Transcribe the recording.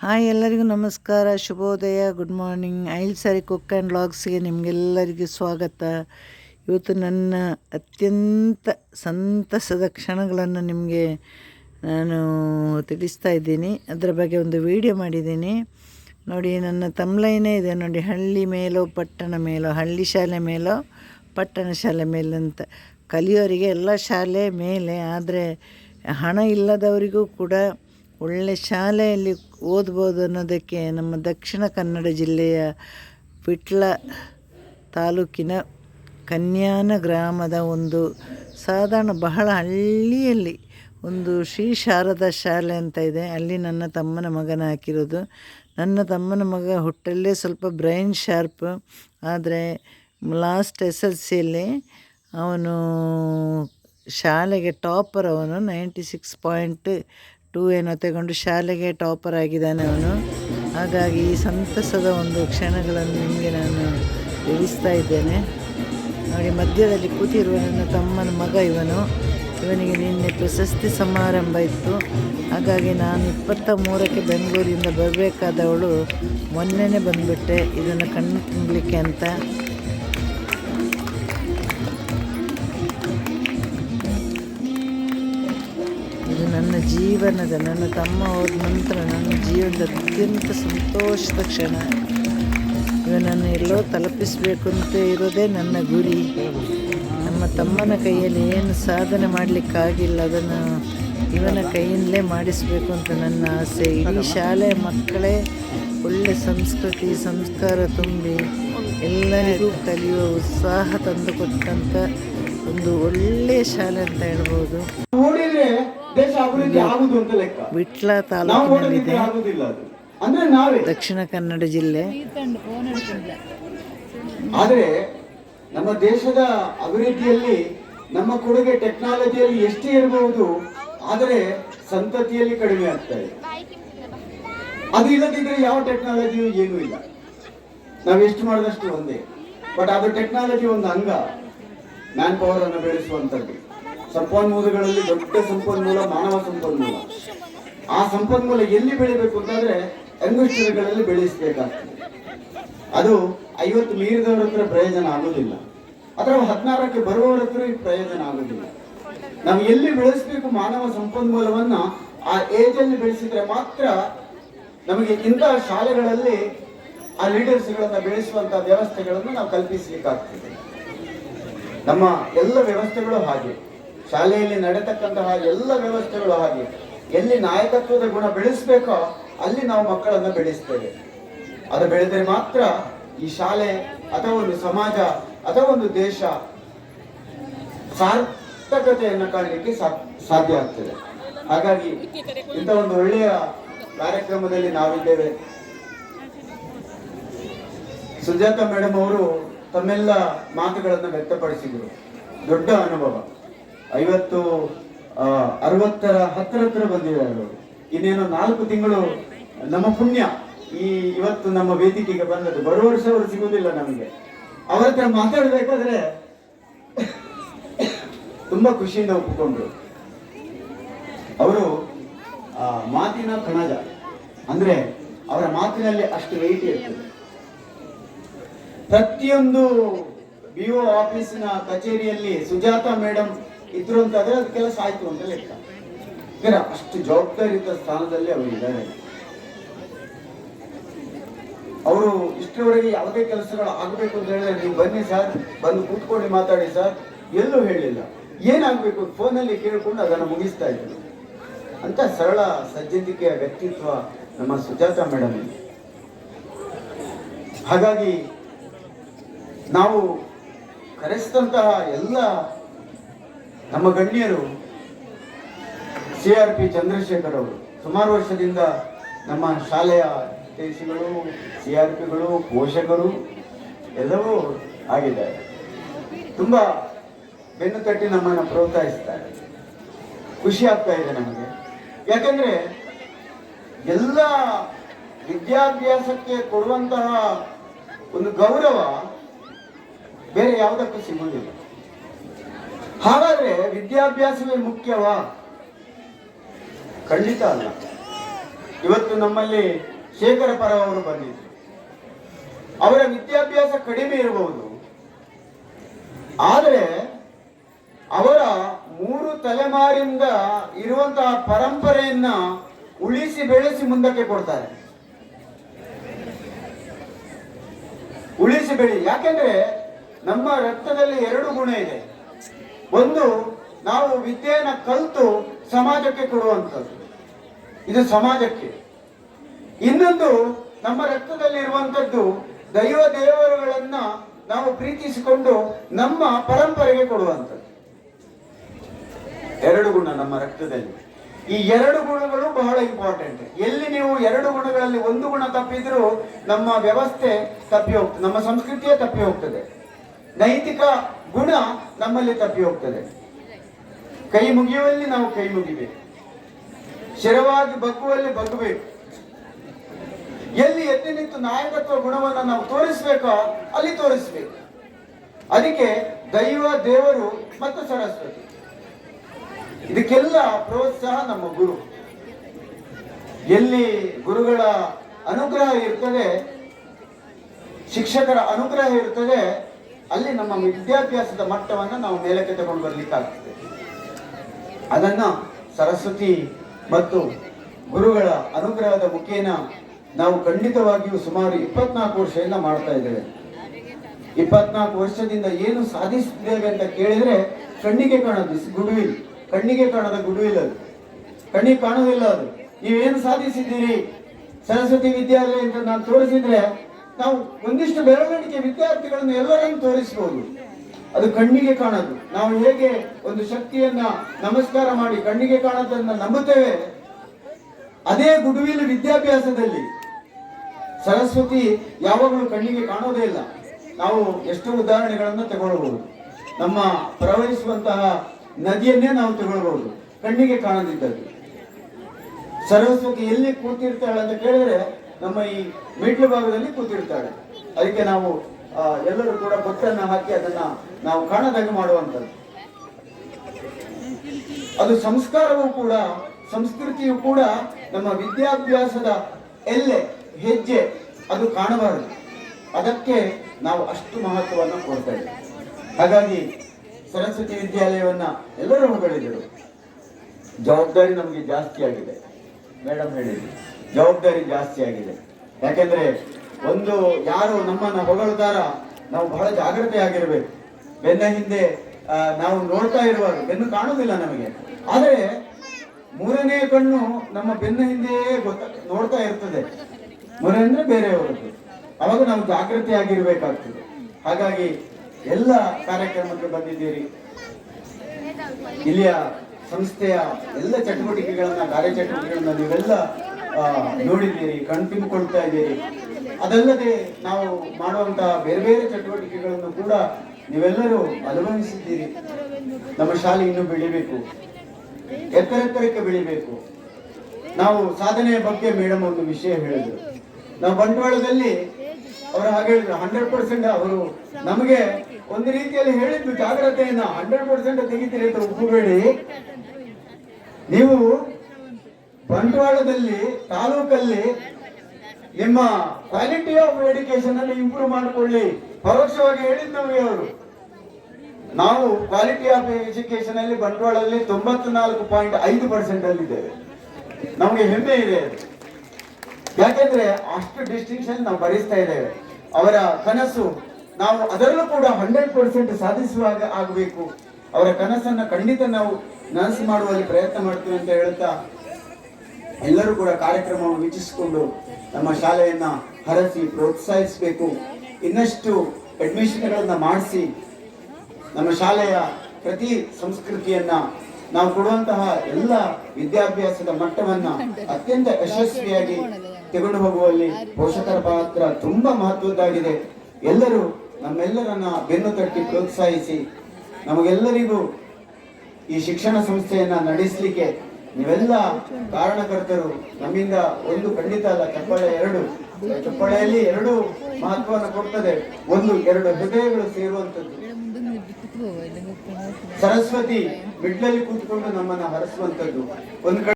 Hi ಎಲ್ಲರಿಗೂ ನಮಸ್ಕಾರ, ಶುಭೋದಯ ಗುಡ್ ಮಾರ್ನಿಂಗ್ ಐಲ್ ಸಾರಿ ಕುಕ್ ಆ್ಯಂಡ್ ಲಾಗ್ಸ್ಗೆ ನಿಮಗೆಲ್ಲರಿಗೂ ಸ್ವಾಗತ. ಇವತ್ತು ನನ್ನ ಅತ್ಯಂತ ಸಂತಸದ ಕ್ಷಣಗಳನ್ನು ನಿಮಗೆ ನಾನು ತಿಳಿಸ್ತಾ ಇದ್ದೀನಿ. ಅದರ ಬಗ್ಗೆ ಒಂದು ವಿಡಿಯೋ ಮಾಡಿದ್ದೀನಿ. ನೋಡಿ, ನನ್ನ ತಮ್ಲೈನೇ ಇದೆ. ನೋಡಿ, ಹಳ್ಳಿ ಮೇಲೋ, ಪಟ್ಟಣ ಮೇಲೋ, ಹಳ್ಳಿ ಶಾಲೆ ಮೇಲೋ, ಪಟ್ಟಣ ಶಾಲೆ ಮೇಲಂತ ಕಲಿಯೋರಿಗೆ ಎಲ್ಲ ಶಾಲೆ ಮೇಲೆ, ಆದರೆ ಹಣ ಇಲ್ಲದವರಿಗೂ ಕೂಡ ಒಳ್ಳೆ ಶಾಲೆಯಲ್ಲಿ ಓದ್ಬೋದು ಅನ್ನೋದಕ್ಕೆ ನಮ್ಮ ದಕ್ಷಿಣ ಕನ್ನಡ ಜಿಲ್ಲೆಯ ಪಿಟ್ಲ ತಾಲೂಕಿನ ಕನ್ಯಾನ ಗ್ರಾಮದ ಒಂದು ಸಾಧಾರಣ ಬಹಳ ಹಳ್ಳಿಯಲ್ಲಿ ಒಂದು ಶ್ರೀ ಶಾರದಾ ಶಾಲೆ ಅಂತ ಇದೆ. ಅಲ್ಲಿ ನನ್ನ ತಮ್ಮನ ಮಗನ ಹಾಕಿರೋದು. ನನ್ನ ತಮ್ಮನ ಮಗ ಹುಟ್ಟಲ್ಲೇ ಸ್ವಲ್ಪ ಬ್ರೈನ್ ಶಾರ್ಪ್. ಆದರೆ ಲಾಸ್ಟ್ ಎಸ್ ಎಲ್ ಸಿಯಲ್ಲಿ ಅವನು ಶಾಲೆಗೆ ಟಾಪರ್ ಅವನು. ನೈಂಟಿ ಸಿಕ್ಸ್ ಪಾಯಿಂಟ್ ಟೂ ಏನೋ ತಗೊಂಡು ಶಾಲೆಗೆ ಟಾಪರ್ ಆಗಿದ್ದಾನೆ ಅವನು. ಹಾಗಾಗಿ ಈ ಸಂತಸದ ಒಂದು ಕ್ಷಣಗಳನ್ನು ನಿಮಗೆ ನಾನು ತಿಳಿಸ್ತಾ ಇದ್ದೇನೆ. ನೋಡಿ ಮಧ್ಯದಲ್ಲಿ ಕೂತಿರುವ ನನ್ನ ತಮ್ಮನ ಮಗ ಇವನು. ಇವನಿಗೆ ನಿನ್ನೆ ಪ್ರಶಸ್ತಿ ಸಮಾರಂಭ ಇತ್ತು. ಹಾಗಾಗಿ ನಾನು ಇಪ್ಪತ್ತ ಮೂರಕ್ಕೆ ಬೆಂಗಳೂರಿಂದ ಬರಬೇಕಾದವಳು ಮೊನ್ನೆನೇ ಬಂದುಬಿಟ್ಟೆ. ಇದನ್ನು ಕಣ್ಣು ತುಂಬಲಿಕ್ಕೆ ಅಂತ. ಜೀವನದ ನನ್ನ ತಮ್ಮ ಹೋದ ನಂತರ ನನ್ನ ಜೀವನದ ಅತ್ಯಂತ ಸಂತೋಷದ ಕ್ಷಣ. ಇವನನ್ನು ಎಲ್ಲೋ ತಲುಪಿಸಬೇಕು ಅಂತ ಇರೋದೇ ನನ್ನ ಗುರಿ. ನಮ್ಮ ತಮ್ಮನ ಕೈಯಲ್ಲಿ ಏನು ಸಾಧನೆ ಮಾಡಲಿಕ್ಕಾಗಿಲ್ಲ, ಅದನ್ನು ಇವನ ಕೈಯಿಂದಲೇ ಮಾಡಿಸಬೇಕು ಅಂತ ನನ್ನ ಆಸೆ. ಇಡೀ ಶಾಲೆ ಮಕ್ಕಳೇ ಒಳ್ಳೆ ಸಂಸ್ಕೃತಿ, ಸಂಸ್ಕಾರ ತುಂಬಿ ಎಲ್ಲರಿಗೂ ಕಲಿಯುವ ಉತ್ಸಾಹ ತಂದುಕೊಟ್ಟಂಥ ಒಂದು ಒಳ್ಳೆಯ ಶಾಲೆ ಅಂತ ಹೇಳ್ಬೋದು. ದೇಶ ಅಭಿವೃದ್ಧಿ ಆಗುದು ಅಂತ ಲೆಕ್ಕ. ವಿಟ್ಲ ನಾವು ತಾಲೂಕಿನಲ್ಲಿದೆ. ಆಗುದಿಲ್ಲ ಅದು. ಅಂದ್ರೆ ನಾವೇ. ದಕ್ಷಿಣ ಕನ್ನಡ ಜಿಲ್ಲೆ. ಆದರೆ ನಮ್ಮ ದೇಶದ ಅಭಿವೃದ್ಧಿಯಲ್ಲಿ ನಮ್ಮ ಕೊಡುಗೆ ಟೆಕ್ನಾಲಜಿಯಲ್ಲಿ ಎಷ್ಟೇ ಇರಬಹುದು ಆದರೆ ಸಂತತಿಯಲ್ಲಿ ಕಡಿಮೆ ಆಗ್ತಾ ಇದೆ. ಅದು ಇಲ್ಲದಿದ್ರೆ ಯಾವ ಟೆಕ್ನಾಲಜಿಯೂ ಏನೂ ಇಲ್ಲ. ನಾವು ಎಷ್ಟು ಮಾಡಿದಷ್ಟು ಒಂದೇ. ಬಟ್ ಅದು ಟೆಕ್ನಾಲಜಿ ಒಂದು ಅಂಗ. ಮ್ಯಾನ್ ಪವರ್ ಅನ್ನು ಬೆಳೆಸುವಂತದ್ದು ಸಂಪನ್ಮೂಲಗಳಲ್ಲಿ ದೊಡ್ಡ ಸಂಪನ್ಮೂಲ, ಮಾನವ ಸಂಪನ್ಮೂಲ. ಆ ಸಂಪನ್ಮೂಲ ಎಲ್ಲಿ ಬೆಳಿಬೇಕು ಅಂತಂದ್ರೆ ಅಂಗುಷ್ಟರಗಳಲ್ಲಿ ಬೆಳೆಸಬೇಕಾಗ್ತದೆ. ಅದು ಐವತ್ತು ಮೀರಿದವರ ಹತ್ರ ಪ್ರಯೋಜನ ಆಗೋದಿಲ್ಲ. ಅಥವಾ ಹದಿನಾರಕ್ಕೆ ಬರುವವರ ಹತ್ರ ಪ್ರಯೋಜನ ಆಗೋದಿಲ್ಲ. ನಾವು ಎಲ್ಲಿ ಬೆಳೆಸಬೇಕು ಮಾನವ ಸಂಪನ್ಮೂಲವನ್ನ ಆ ಏಜ್ ಅಲ್ಲಿ ಬೆಳೆಸಿದ್ರೆ ಮಾತ್ರ ನಮಗೆ ಇಂತಹ ಶಾಲೆಗಳಲ್ಲಿ ಆ ಲೀಡರ್ಸ್ಗಳನ್ನ ಬೆಳೆಸುವಂತ ವ್ಯವಸ್ಥೆಗಳನ್ನು ನಾವು ಕಲ್ಪಿಸಲಿಕ್ಕಾಗ್ತದೆ. ನಮ್ಮ ಎಲ್ಲ ವ್ಯವಸ್ಥೆಗಳು ಹಾಗೆ. ಶಾಲೆಯಲ್ಲಿ ನಡೆತಕ್ಕಂತಹ ಎಲ್ಲ ವ್ಯವಸ್ಥೆಗಳು ಹಾಗೆ, ಎಲ್ಲಿ ನಾಯಕತ್ವದ ಗುಣ ಬೆಳೆಸ್ಬೇಕೋ ಅಲ್ಲಿ ನಾವು ಮಕ್ಕಳನ್ನ ಬೆಳೆಸ್ತೇವೆ. ಅದು ಬೆಳೆದರೆ ಮಾತ್ರ ಈ ಶಾಲೆ ಅಥವಾ ಒಂದು ಸಮಾಜ ಅಥವಾ ಒಂದು ದೇಶ ಸಾರ್ಥಕತೆಯನ್ನು ಕಾಣಲಿಕ್ಕೆ ಸಾಧ್ಯ ಆಗ್ತದೆ. ಹಾಗಾಗಿ ಇಂಥ ಒಂದು ಒಳ್ಳೆಯ ಕಾರ್ಯಕ್ರಮದಲ್ಲಿ ನಾವಿದ್ದೇವೆ. ಸುಜಾತ ಮೇಡಮ್ ಅವರು ತಮ್ಮೆಲ್ಲ ಮಾತುಗಳನ್ನು ವ್ಯಕ್ತಪಡಿಸಿದರು. ದೊಡ್ಡ ಅನುಭವ. ಐವತ್ತು ಅರವತ್ತರ ಹತ್ತರ ಹತ್ರ ಬಂದಿದ್ದಾರೆ ಅವರು ಇನ್ನೇನು ನಾಲ್ಕು ತಿಂಗಳು ನಮ್ಮ ಪುಣ್ಯ ಈ ಇವತ್ತು ನಮ್ಮ ವೇದಿಕೆಗೆ ಬಂದದ್ದು. ಬರುವ ವರ್ಷ ಅವರು ಸಿಗುವುದಿಲ್ಲ ನಮಗೆ. ಅವರ ಹತ್ರ ಮಾತಾಡಬೇಕಾದ್ರೆ ತುಂಬಾ ಖುಷಿಯಿಂದ ಒಪ್ಪಿಕೊಂಡ್ರು. ಅವರು ಮಾತಿನ ಕಣಜ. ಅಂದ್ರೆ ಅವರ ಮಾತಿನಲ್ಲಿ ಅಷ್ಟು ವೆಯ್ಟ್ ಇರ್ತದೆ. ಪ್ರತಿಯೊಂದು ಬಿ ಆಫೀಸಿನ ಕಚೇರಿಯಲ್ಲಿ ಸುಜಾತ ಮೇಡಮ್ ಇದ್ರು ಅಂತಾದ್ರೆ ಅದು ಕೆಲಸ ಆಯ್ತು ಅಂತ ಲೆಕ್ಕ. ಬೇರೆ ಅಷ್ಟು ಜವಾಬ್ದಾರಿಯುತ ಸ್ಥಾನದಲ್ಲಿ ಅವರು ಇದ್ದಾರೆ. ಅವರು ಇಷ್ಟರವರೆಗೆ ಯಾವುದೇ ಕೆಲಸಗಳು ಆಗಬೇಕು ಅಂತ ಹೇಳಿದ್ರೆ ನೀವು ಬನ್ನಿ ಸರ್, ಬಂದು ಕೂತ್ಕೊಂಡು ಮಾತಾಡಿ ಸರ್. ಎಲ್ಲೂ ಹೇಳಿಲ್ಲ. ಏನಾಗಬೇಕು ಫೋನಲ್ಲಿ ಕೇಳಿಕೊಂಡು ಅದನ್ನು ಮುಗಿಸ್ತಾ ಇದ್ರು. ಅಂತ ಸರಳ ಸಜ್ಜನಿಕೆಯ ವ್ಯಕ್ತಿತ್ವ ನಮ್ಮ ಸುಜಾತ ಮೇಡಮ್ ಹಾಗಾಗಿ ನಾವು ಕರೆಸಿದಂತಹ ಎಲ್ಲ ನಮ್ಮ ಗಣ್ಯರು ಸಿ ಆರ್ ಪಿ ಚಂದ್ರಶೇಖರ್ ಅವರು. ಸುಮಾರು ವರ್ಷದಿಂದ ನಮ್ಮ ಶಾಲೆಯ ಟೇಸಿಗಳು ಸಿ ಆರ್ ಪಿಗಳು, ಪೋಷಕರು ಎಲ್ಲವೂ ಆಗಿದ್ದಾರೆ. ತುಂಬ ಬೆನ್ನು ತಟ್ಟಿ ನಮ್ಮನ್ನು ಪ್ರೋತ್ಸಾಹಿಸ್ತಾರೆ. ಖುಷಿ ಆಗ್ತಾ ಇದೆ ನಮಗೆ. ಯಾಕಂದ್ರೆ ಎಲ್ಲ ವಿದ್ಯಾಭ್ಯಾಸಕ್ಕೆ ಕೊಡುವಂತಹ ಒಂದು ಗೌರವ ಬೇರೆ ಯಾವುದಕ್ಕೂ ಸಿಗುವುದಿಲ್ಲ. ಹಾಗಾದ್ರೆ ವಿದ್ಯಾಭ್ಯಾಸವೇ ಮುಖ್ಯವಾ? ಖಂಡಿತ ಅಲ್ಲ. ಇವತ್ತು ನಮ್ಮಲ್ಲಿ ಶೇಖರ ಪರ ಅವರು ಬಂದಿದ್ರು. ಅವರ ವಿದ್ಯಾಭ್ಯಾಸ ಕಡಿಮೆ ಇರಬಹುದು. ಆದರೆ ಅವರ ಮೂರು ತಲೆಮಾರಿಂದ ಇರುವಂತಹ ಪರಂಪರೆಯನ್ನ ಉಳಿಸಿ ಬೆಳೆಸಿ ಮುಂದಕ್ಕೆ ಕೊಡ್ತಾರೆ. ಉಳಿಸಿ ಬೆಳಿ. ಯಾಕೆಂದ್ರೆ ನಮ್ಮ ರಕ್ತದಲ್ಲಿ ಎರಡು ಗುಣ ಇದೆ. ಒಂದು ನಾವು ವಿದ್ಯೆಯನ್ನು ಕಲಿತು ಸಮಾಜಕ್ಕೆ ಕೊಡುವಂಥದ್ದು. ಇದು ಸಮಾಜಕ್ಕೆ. ಇನ್ನೊಂದು ನಮ್ಮ ರಕ್ತದಲ್ಲಿ ಇರುವಂತದ್ದು ದೈವ ದೇವರುಗಳನ್ನ ನಾವು ಪ್ರೀತಿಸಿಕೊಂಡು ನಮ್ಮ ಪರಂಪರೆಗೆ ಕೊಡುವಂಥದ್ದು. ಎರಡು ಗುಣ ನಮ್ಮ ರಕ್ತದಲ್ಲಿ. ಈ ಎರಡು ಗುಣಗಳು ಬಹಳ ಇಂಪಾರ್ಟೆಂಟ್ ಎಲ್ಲಿ ನೀವು ಎರಡು ಗುಣಗಳಲ್ಲಿ ಒಂದು ಗುಣ ತಪ್ಪಿದ್ರೂ ನಮ್ಮ ವ್ಯವಸ್ಥೆ ತಪ್ಪಿ ಹೋಗ್ತದೆ ನಮ್ಮ ಸಂಸ್ಕೃತಿಯೇ ತಪ್ಪಿ ಹೋಗ್ತದೆ. ನೈತಿಕ ಗುಣ ನಮ್ಮಲ್ಲಿ ತಪ್ಪಿ ಹೋಗ್ತದೆ. ಕೈ ಮುಗಿಯುವಲ್ಲಿ ನಾವು ಕೈ ಮುಗಿಬೇಕು. ಶಿರವಾಗಿ ಬಗ್ಗುವಲ್ಲಿ ಬಗ್ಗಬೇಕು. ಎಲ್ಲಿ ಎತ್ತಿ ನಿಂತು ನಾಯಕತ್ವ ಗುಣವನ್ನು ನಾವು ತೋರಿಸ್ಬೇಕೋ ಅಲ್ಲಿ ತೋರಿಸ್ಬೇಕು. ಅದಕ್ಕೆ ದೈವ, ದೇವರು ಮತ್ತು ಸರಸ್ವತಿ. ಇದಕ್ಕೆಲ್ಲ ಪ್ರೋತ್ಸಾಹ ನಮ್ಮ ಗುರು. ಎಲ್ಲಿ ಗುರುಗಳ ಅನುಗ್ರಹ ಇರ್ತದೆ, ಶಿಕ್ಷಕರ ಅನುಗ್ರಹ ಇರ್ತದೆ ಅಲ್ಲಿ ನಮ್ಮ ವಿದ್ಯಾಭ್ಯಾಸದ ಮಟ್ಟವನ್ನು ನಾವು ಮೇಲಕ್ಕೆ ತಗೊಂಡು ಬರ್ಲಿಕ್ಕಾಗ್ತದೆ. ಅದನ್ನ ಸರಸ್ವತಿ ಮತ್ತು ಗುರುಗಳ ಅನುಗ್ರಹದ ಮುಖೇನ ನಾವು ಖಂಡಿತವಾಗಿಯೂ ಸುಮಾರು ಇಪ್ಪತ್ನಾಲ್ಕು ವರ್ಷದಿಂದ ಮಾಡ್ತಾ ಇದ್ದೇವೆ. ಇಪ್ಪತ್ನಾಲ್ಕು ವರ್ಷದಿಂದ ಏನು ಸಾಧಿಸಿದ್ದೇವೆ ಅಂತ ಕೇಳಿದ್ರೆ ಕಣ್ಣಿಗೆ ಕಾಣೋದು ಗುಡ್ವಿಲ್. ಕಣ್ಣಿಗೆ ಕಾಣದ ಗುಡ್ವಿಲ್ ಅದು. ಕಣ್ಣಿಗೆ ಕಾಣೋದಿಲ್ಲ ಅದು. ನೀವೇನು ಸಾಧಿಸಿದ್ದೀರಿ? ಸರಸ್ವತಿ ವಿದ್ಯಾಲಯ ಅಂತ ನಾನು ತೋರಿಸಿದ್ರೆ ನಾವು ಒಂದಿಷ್ಟು ಬೆಳವಣಿಗೆ ವಿದ್ಯಾರ್ಥಿಗಳನ್ನು ಎಲ್ಲರನ್ನು ತೋರಿಸಬಹುದು ಅದು ಕಣ್ಣಿಗೆ ಕಾಣದು. ನಾವು ಹೇಗೆ ಒಂದು ಶಕ್ತಿಯನ್ನ ನಮಸ್ಕಾರ ಮಾಡಿ ಕಣ್ಣಿಗೆ ಕಾಣದನ್ನ ನಂಬುತ್ತೇವೆ, ಅದೇ ಗುಡುವಿನ ವಿದ್ಯಾಭ್ಯಾಸದಲ್ಲಿ. ಸರಸ್ವತಿ ಯಾವಾಗಲೂ ಕಣ್ಣಿಗೆ ಕಾಣೋದೇ ಇಲ್ಲ. ನಾವು ಎಷ್ಟೋ ಉದಾಹರಣೆಗಳನ್ನು ತಗೊಳ್ಬಹುದು. ನಮ್ಮ ಪ್ರವಹಿಸುವಂತಹ ನದಿಯನ್ನೇ ನಾವು ತಗೊಳ್ಬಹುದು, ಕಣ್ಣಿಗೆ ಕಾಣದಿದ್ದದ್ದು. ಸರಸ್ವತಿ ಎಲ್ಲಿ ಕೂತಿರ್ತಾಳೆ ಅಂತ ಕೇಳಿದ್ರೆ ನಮ್ಮ ಈ ಮೀಟ್ಲು ಭಾಗದಲ್ಲಿ ಕೂತಿರ್ತಾಳೆ ಅದಕ್ಕೆ ನಾವು ಎಲ್ಲರೂ ಕೂಡ ಭಕ್ತನ್ನ ಹಾಕಿ ಅದನ್ನ ನಾವು ಕಾಣದಾಗ ಮಾಡುವಂಥದ್ದು. ಅದು ಸಂಸ್ಕಾರವೂ ಕೂಡ, ಸಂಸ್ಕೃತಿಯು ಕೂಡ ನಮ್ಮ ವಿದ್ಯಾಭ್ಯಾಸದ ಎಲ್ಲೆ, ಹೆಜ್ಜೆ, ಅದು ಕಾಣಬಾರದು. ಅದಕ್ಕೆ ನಾವು ಅಷ್ಟು ಮಹತ್ವವನ್ನು ಕೊಡ್ತಾ ಇದ್ದೇವೆ. ಹಾಗಾಗಿ ಸರಸ್ವತಿ ವಿದ್ಯಾಲಯವನ್ನ ಎಲ್ಲರೂ ಹೊಗಳಿದರು ಜವಾಬ್ದಾರಿ ನಮಗೆ ಜಾಸ್ತಿ ಆಗಿದೆ. ಮೇಡಮ್ ಹೇಳಿದ್ರು. ಜವಾಬ್ದಾರಿ ಜಾಸ್ತಿ ಆಗಿದೆ. ಯಾಕೆಂದ್ರೆ ಒಂದು ಯಾರು ನಮ್ಮನ್ನ ಹೊಗಳ್ತಾರ ನಾವು ಬಹಳ ಜಾಗ್ರತೆ ಆಗಿರ್ಬೇಕು. ಬೆನ್ನ ಹಿಂದೆ ನಾವು ನೋಡ್ತಾ ಇರುವಾಗ ಬೆನ್ನು ಕಾಣುವುದಿಲ್ಲ ನಮಗೆ. ಆದರೆ ಮೂರನೇ ಕಣ್ಣು ನಮ್ಮ ಬೆನ್ನ ಹಿಂದೆಯೇ ಗೊತ್ತ, ನೋಡ್ತಾ ಇರ್ತದೆ. ಮೂರನೇ ಅಂದ್ರೆ ಬೇರೆಯವರದ್ದು. ಅವಾಗ ನಾವು ಜಾಗೃತಿ ಆಗಿರ್ಬೇಕಾಗ್ತದೆ. ಹಾಗಾಗಿ ಎಲ್ಲ ಕಾರ್ಯಕ್ರಮಕ್ಕೆ ಬಂದಿದ್ದೀರಿ. ಇಲ್ಲಿಯ ಸಂಸ್ಥೆಯ ಎಲ್ಲ ಚಟುವಟಿಕೆಗಳನ್ನ, ಕಾರ್ಯಚಟುವಟಿಕೆಗಳನ್ನ ನೀವೆಲ್ಲ ಆ, ಕಣ್ ತುಂಬಿಕೊಳ್ತಾ ಇದ್ದೀರಿ. ಅದಲ್ಲದೆ ನಾವು ಮಾಡುವಂತಹ ಬೇರೆ ಬೇರೆ ಚಟುವಟಿಕೆಗಳನ್ನು ಕೂಡ ನೀವೆಲ್ಲರೂ ಅನುಭವಿಸಿದ್ದೀರಿ. ನಮ್ಮ ಶಾಲೆ ಇನ್ನು ಬೆಳಿಬೇಕು. ಎತ್ತರ ಎತ್ತರಕ್ಕೆ ಬೆಳಿಬೇಕು. ನಾವು ಸಾಧನೆಯ ಬಗ್ಗೆ ಮೇಡಮ್ ಒಂದು ವಿಷಯ ಹೇಳಿದ್ರು. ನಾವು ಬಂಡವಾಳದಲ್ಲಿ ಅವರು ಹಾಗೆ ಹೇಳಿದ್ರು ಹಂಡ್ರೆಡ್ ಪರ್ಸೆಂಟ್ ಅವರು ನಮಗೆ ಒಂದು ರೀತಿಯಲ್ಲಿ ಹೇಳಿದ್ದು ಜಾಗ್ರತೆಯನ್ನ ಹಂಡ್ರೆಡ್ ಪರ್ಸೆಂಟ್ ತೆಗಿತೀರಿ ಅಂತ ಒಪ್ಪಬೇಡಿ ನೀವು ಬಂಟ್ವಾಳದಲ್ಲಿ, ತಾಲೂಕಲ್ಲಿ ನಿಮ್ಮ ಕ್ವಾಲಿಟಿ ಆಫ್ ಎಜುಕೇಶನ್ ಅನ್ನು ಇಂಪ್ರೂವ್ ಮಾಡಿಕೊಳ್ಳಿ. ಪರೋಕ್ಷವಾಗಿ ಹೇಳಿದ್ ನಮಗೆ ಅವರು. ನಾವು ಕ್ವಾಲಿಟಿ ಆಫ್ ಎಜುಕೇಶನ್ ಅಲ್ಲಿ ಬಂಟ್ವಾಳಲ್ಲಿ ತೊಂಬತ್ತು ನಾಲ್ಕು ಪಾಯಿಂಟ್ ಐದು ಪರ್ಸೆಂಟ್ ಅಲ್ಲಿ ಇದ್ದೇವೆ ನಮಗೆ ಹೆಮ್ಮೆ ಇದೆ. ಯಾಕೆಂದ್ರೆ ಅಷ್ಟು ಡಿಸ್ಟಿಂಕ್ಷನ್ ನಾವು ಭರಿಸ್ತಾ ಇದ್ದೇವೆ. ಅವರ ಕನಸು ನಾವು ಅದರಲ್ಲೂ ಕೂಡ ಹಂಡ್ರೆಡ್ ಪರ್ಸೆಂಟ್ ಸಾಧಿಸುವಾಗ ಆಗಬೇಕು. ಅವರ ಕನಸನ್ನ ಖಂಡಿತ ನಾವು ನನಸು ಮಾಡುವಲ್ಲಿ ಪ್ರಯತ್ನ ಮಾಡ್ತೀವಿ ಅಂತ ಹೇಳ್ತಾ ಎಲ್ಲರೂ ಕೂಡ ಕಾರ್ಯಕ್ರಮವನ್ನು ವೀಕ್ಷಿಸಿಕೊಂಡು ನಮ್ಮ ಶಾಲೆಯನ್ನ ಹರಸಿ ಪ್ರೋತ್ಸಾಹಿಸಬೇಕು. ಇನ್ನಷ್ಟು ಅಡ್ಮಿಷನ್ಗಳನ್ನ ಮಾಡಿಸಿ ನಮ್ಮ ಶಾಲೆಯ ಪ್ರತಿ ಸಂಸ್ಕೃತಿಯನ್ನ ನಾವು ಕೊಡುವಂತಹ ಎಲ್ಲ ವಿದ್ಯಾಭ್ಯಾಸದ ಮಟ್ಟವನ್ನ ಅತ್ಯಂತ ಯಶಸ್ವಿಯಾಗಿ ತೆಗೆದು ಹೋಗುವಲ್ಲಿ ಪೋಷಕರ ಪಾತ್ರ ತುಂಬಾ ಮಹತ್ವದ್ದಾಗಿದೆ. ಎಲ್ಲರೂ ನಮ್ಮೆಲ್ಲರನ್ನ ಬೆನ್ನು ತಟ್ಟಿ ಪ್ರೋತ್ಸಾಹಿಸಿ ನಮಗೆಲ್ಲರಿಗೂ ಈ ಶಿಕ್ಷಣ ಸಂಸ್ಥೆಯನ್ನ ನಡೆಸಲಿಕ್ಕೆ ನೀವೆಲ್ಲ ಕಾರಣಕರ್ತರು. ನಮ್ಮಿಂದ ಒಂದು ಖಂಡಿತ ಅಲ್ಲ ಚಪ್ಪಾಳೆ ಎರಡು. ಚಪ್ಪಾಳೆಯಲ್ಲಿ ಎರಡು ಮಹತ್ವವನ್ನು ಕೊಡ್ತದೆ. ಒಂದು ಎರಡು ಹೃದಯಗಳು ಸೇರುವಂತದ್ದು ಸರಸ್ವತಿ ಮಿಡ್ಲಲ್ಲಿ ಕೂತ್ಕೊಂಡು ನಮ್ಮನ್ನ ಹರಸುವಂತದ್ದು ಒಂದು ಕಡೆ